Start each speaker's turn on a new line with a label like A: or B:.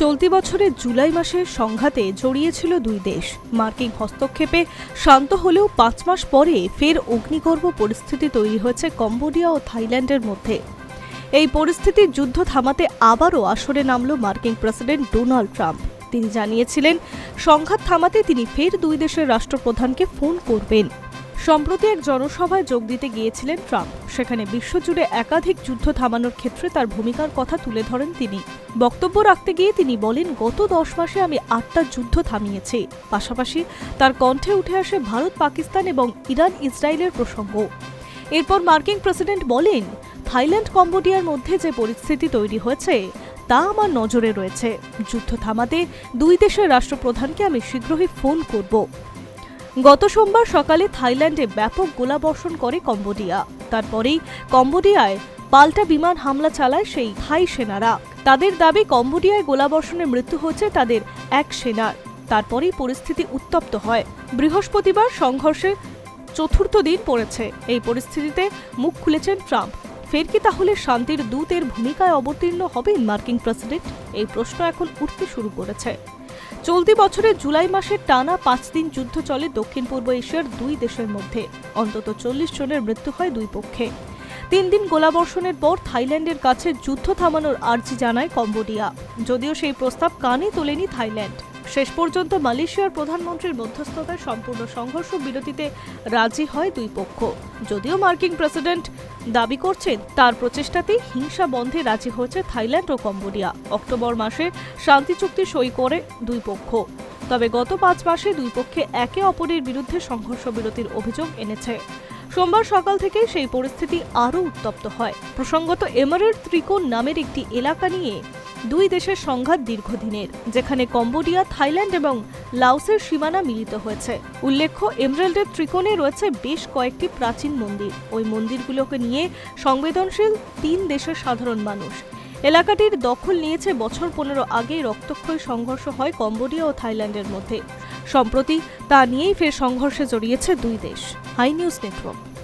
A: চলতি বছরের জুলাই মাসের সংঘাতে জড়িয়েছিল দুই দেশ। মার্কিন হস্তক্ষেপে শান্ত হলেও পাঁচ মাস পরে ফের অগ্নিগর্ভ পরিস্থিতি তৈরি হয়েছে কম্বোডিয়া ও থাইল্যান্ডের মধ্যে। এই পরিস্থিতির যুদ্ধ থামাতে আবারও আসরে নামল মার্কিন প্রেসিডেন্ট ডোনাল্ড ট্রাম্প। তিনি জানিয়েছিলেন, সংঘাত থামাতে তিনি ফের দুই দেশের রাষ্ট্রপ্রধানকে ফোন করবেন। সম্প্রতি এক জনসভায় যোগ দিতে গিয়েছিলেন ট্রাম্প। সেখানে বিশ্বজুড়ে একাধিক যুদ্ধ থামানোর ক্ষেত্রে তার ভূমিকার কথা তুলে ধরেন তিনি। বক্তব্য রাখতে গিয়ে তিনি বলেন, গত দশ মাসে আমি আটটা যুদ্ধ থামিয়েছি। পাশাপাশি তার কণ্ঠে উঠে আসে ভারত, পাকিস্তান এবং ইরান, ইসরায়েলের প্রসঙ্গ। এরপর মার্কিন প্রেসিডেন্ট বলেন, থাইল্যান্ড, কম্বোডিয়ার মধ্যে যে পরিস্থিতি তৈরি হয়েছে, তা আমার নজরে রয়েছে। যুদ্ধ থামাতে দুই দেশের রাষ্ট্রপ্রধানকে আমি শীঘ্রই ফোন করব। গত সোমবার সকালে থাইল্যান্ডে ব্যাপক গোলাবর্ষণ করে কম্বোডিয়া। তারপরেই কম্বোডিয়ায় পাল্টা বিমান হামলা চালায় সেই থাই সেনারা। তাদের দাবি, কম্বোডিয়ায় গোলাবর্ষণে মৃত্যু হয়েছে তাদের এক সেনার। তারপরেই পরিস্থিতি উত্তপ্ত হয়। বৃহস্পতিবার সংঘর্ষের চতুর্থ দিন পড়েছে। এই পরিস্থিতিতে মুখ খুলেছেন ট্রাম্প। ফের কি তাহলে শান্তির দূতের ভূমিকায় অবতীর্ণ হবেন মার্কিন প্রেসিডেন্ট? এই প্রশ্ন এখন উঠতে শুরু করেছে। চলতি বছরের জুলাই মাসের টানা পাঁচ দিন যুদ্ধ চলে দক্ষিণ পূর্ব এশিয়ার দুই দেশের মধ্যে। অন্তত চল্লিশ জনের মৃত্যু হয় দুই পক্ষে। তিন দিন গোলাবর্ষণের পর থাইল্যান্ডের কাছে যুদ্ধ থামানোর আর্জি জানায় কম্বোডিয়া। যদিও সেই প্রস্তাব কানে তোলেনি থাইল্যান্ড। শেষ পর্যন্ত মালয়েশিয়ার প্রধানমন্ত্রীর মধ্যস্থতায় সম্পূর্ণ সংঘর্ষ বিরতিতে রাজি হয় দুই পক্ষ। যদিও মার্কিন প্রেসিডেন্ট দাবি করছেন, তার প্রচেষ্টাতেই হিংসা বন্ধে রাজি হয়েছে থাইল্যান্ড ও কম্বোডিয়া। অক্টোবর মাসে শান্তি চুক্তি সই করে দুই পক্ষ। তবে গত পাঁচ মাসে দুই পক্ষে একে অপরের বিরুদ্ধে সংঘর্ষ বিরতির অভিযোগ এনেছে। সোমবার সকাল থেকে সেই পরিস্থিতি আরও উত্তপ্ত হয়। প্রসঙ্গত, এমারের ত্রিকোণ নামের একটি এলাকা নিয়ে দুই দেশের সংঘাত দীর্ঘদিনের, যেখানে কম্বোডিয়া, থাইল্যান্ড এবং লাওসের সীমানা মিলিত হয়েছে। উল্লেখ্য, এমরাল্ডের ত্রিকোণে রয়েছে বেশ কয়েকটি প্রাচীন মন্দির। ওই মন্দিরগুলোকে নিয়ে সংবেদনশীল তিন দেশের সাধারণ মানুষ। এলাকাটির দখল নিয়েছে বছর পনেরো আগে রক্তক্ষয়ী সংঘর্ষ হয় কম্বোডিয়া ও থাইল্যান্ডের মধ্যে। সম্প্রতি তা নিয়েই ফের সংঘর্ষে জড়িয়েছে দুই দেশ। Hi news network.